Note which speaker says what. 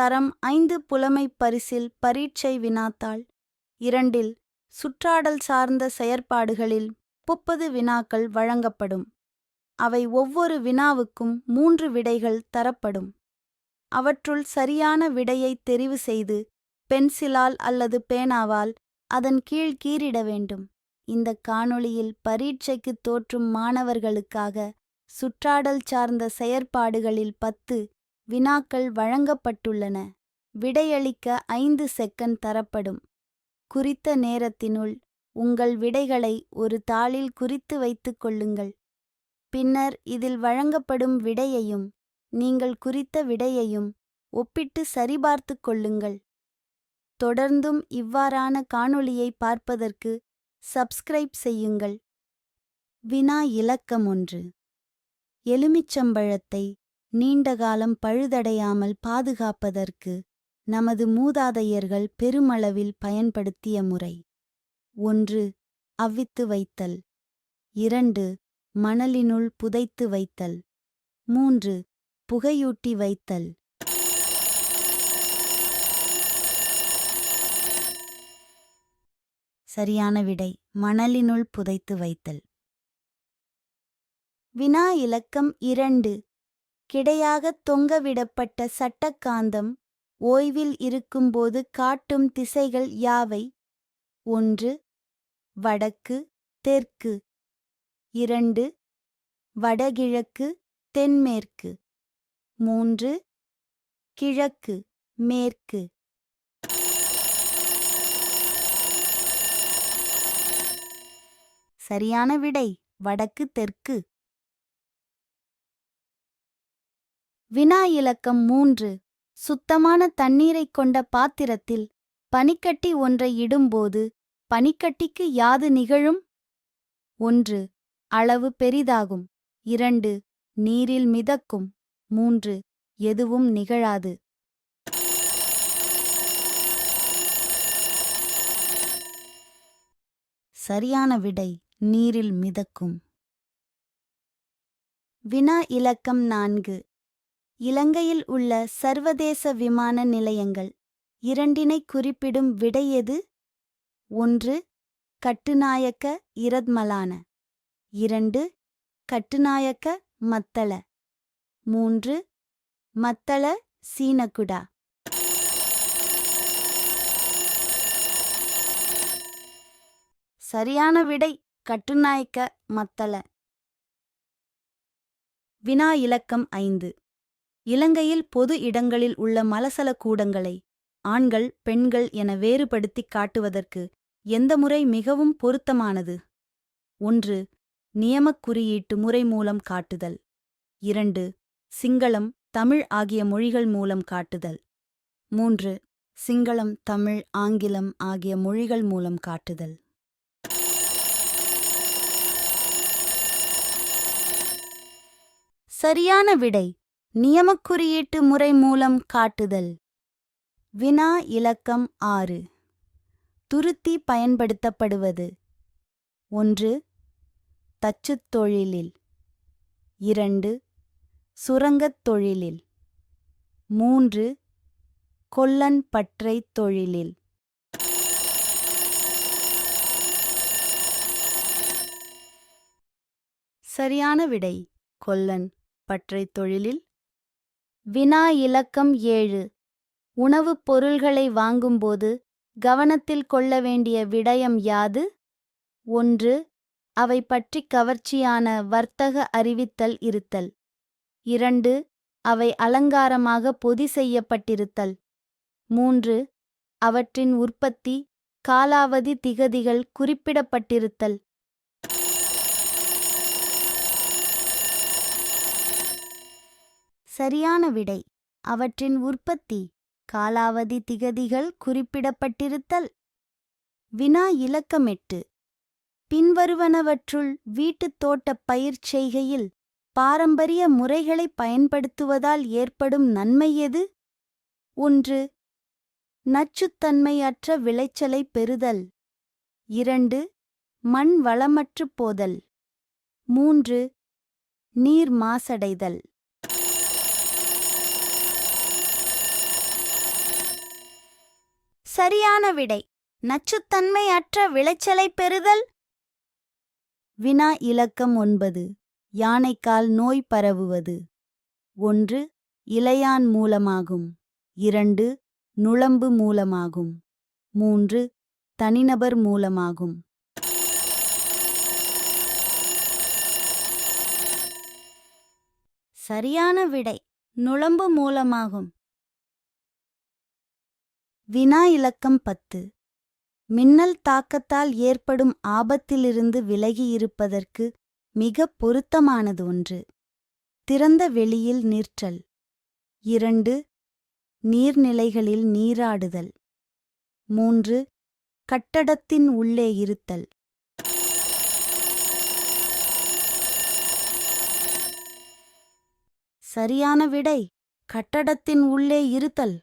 Speaker 1: தரம் ஐந்து புலமைப் பரிசில் பரீட்சை வினாத்தாள். இரண்டில் சுற்றாடல் சார்ந்த செயற்பாடுகளில் முப்பது வினாக்கள் வழங்கப்படும். அவை ஒவ்வொரு வினாவுக்கும் மூன்று விடைகள் தரப்படும். அவற்றுள் சரியான விடையை தெரிவு செய்து பென்சிலால் அல்லது பேனாவால் அதன் கீழ் கீறிட வேண்டும். இந்த காணொளியில் பரீட்சைக்கு தோற்றும் மாணவர்களுக்காக சுற்றாடல் சார்ந்த செயற்பாடுகளில் பத்து வினாக்கள் வழங்கப்பட்டுள்ளன. விடையளிக்க ஐந்து செகண்ட் தரப்படும். குறித்த நேரத்தினுள் உங்கள் விடைகளை ஒரு தாளில் குறித்து வைத்துக் கொள்ளுங்கள். பின்னர் இதில் வழங்கப்படும் விடையையும் நீங்கள் குறித்த விடையையும் ஒப்பிட்டு சரிபார்த்துக் கொள்ளுங்கள். தொடர்ந்தும் இவ்வாறான காணொளியை பார்ப்பதற்கு சப்ஸ்கிரைப் செய்யுங்கள். வினா இலக்கம் ஒன்று. எலுமிச்சம்பழத்தை நீண்டகாலம் பழுதடையாமல் பாதுகாப்பதற்கு நமது மூதாதையர்கள் பெருமளவில் பயன்படுத்திய முறை. ஒன்று அவ்வித்து வைத்தல். இரண்டு மணலினுள் புதைத்து வைத்தல். மூன்று புகையூட்டி வைத்தல். சரியான விடை மணலினுள் புதைத்து வைத்தல். வினா இலக்கம் இரண்டு. கிடையாகத் தொங்கவிடப்பட்ட சட்டக்காந்தம் ஓய்வில் இருக்கும்போது காட்டும் திசைகள் யாவை? ஒன்று வடக்கு தெற்கு. இரண்டு வடகிழக்கு தென்மேற்கு. மூன்று கிழக்கு மேற்கு. சரியான விடை. வடக்கு தெற்கு. வினா இலக்கம் மூன்று. சுத்தமான தண்ணீரைக் கொண்ட பாத்திரத்தில் பனிக்கட்டி ஒன்றை இடும்போது பனிக்கட்டிக்கு யாது நிகழும்? ஒன்று. அளவு பெரிதாகும். இரண்டு. நீரில் மிதக்கும். மூன்று. எதுவும் நிகழாது. சரியான விடை. நீரில் மிதக்கும். வினா இலக்கம் நான்கு. இலங்கையில் உள்ள சர்வதேச விமான நிலையங்கள். இரண்டினை குறிப்பிடும் விடை எது? ஒன்று கட்டுநாயக்க இரத்மலான. இரண்டு கட்டுநாயக்க மத்தள. மூன்று மத்தள சீனகுடா. சரியான விடை கட்டுநாயக்க மத்தள. வினா இலக்கம் ஐந்து. இலங்கையில் பொது இடங்களில் உள்ள மலசல கூடங்களை ஆண்கள் பெண்கள் என வேறுபடுத்திக் காட்டுவதற்கு எந்த முறை மிகவும் பொருத்தமானது? ஒன்று நியமக் குறியீட்டு முறை மூலம் காட்டுதல். இரண்டு சிங்களம் தமிழ் ஆகிய மொழிகள் மூலம் காட்டுதல். மூன்று சிங்களம் தமிழ் ஆங்கிலம் ஆகிய மொழிகள் மூலம் காட்டுதல். சரியான விடை. நியமக்குறியீட்டு முறை மூலம் காட்டுதல். வினா இலக்கம் ஆறு. துருத்தி பயன்படுத்தப்படுவது. ஒன்று. தச்சுத் தொழிலில். இரண்டு. சுரங்கத் தொழிலில். மூன்று. கொல்லன் பற்றைத் தொழிலில். சரியான விடை. கொல்லன் பற்றைத் தொழிலில். வினா இலக்கம் ஏழு. உணவுப் பொருள்களை வாங்கும்போது கவனத்தில் கொள்ள வேண்டிய விடயம் யாது? ஒன்று அவை பற்றி கவர்ச்சியான வர்த்தக அறிவித்தல் இருத்தல். இரண்டு அவை அலங்காரமாக பொதி செய்யப்பட்டிருத்தல். மூன்று அவற்றின் உற்பத்தி காலாவதி திகதிகள் குறிப்பிடப்பட்டிருத்தல். சரியான விடை. அவற்றின் உற்பத்தி காலாவதி திகதிகள் குறிப்பிடப்பட்டிருத்தல். வினா இலக்கமெட்டு. பின்வருவனவற்றுள் வீட்டுத் தோட்டப் பயிர் செய்கையில் பாரம்பரிய முறைகளை பயன்படுத்துவதால் ஏற்படும் நன்மை எது? ஒன்று நச்சுத்தன்மையற்ற விளைச்சலை பெறுதல். இரண்டு மண் வளமற்றுப் போதல். மூன்று நீர் மாசடைதல். சரியான விடை. நச்சுத்தன்மை அற்ற விளைச்சலை பெறுதல். வினா இலக்கம் ஒன்பது. யானைக்கால் நோய் பரவுவது. ஒன்று இலையான் மூலமாகும். இரண்டு நுளம்பு மூலமாகும். மூன்று தனிநபர் மூலமாகும். சரியான விடை. நுளம்பு மூலமாகும். வினா இலக்கம் பத்து. மின்னல் தாக்கத்தால் ஏற்படும் ஆபத்திலிருந்து விலகி இருப்பதற்கு மிக பொருத்தமானது ஒன்று. திறந்த வெளியில் நிற்றல். இரண்டு நீர்நிலைகளில் நீராடுதல். மூன்று கட்டடத்தின் உள்ளே இருத்தல். சரியான விடை கட்டடத்தின் உள்ளே இருத்தல்.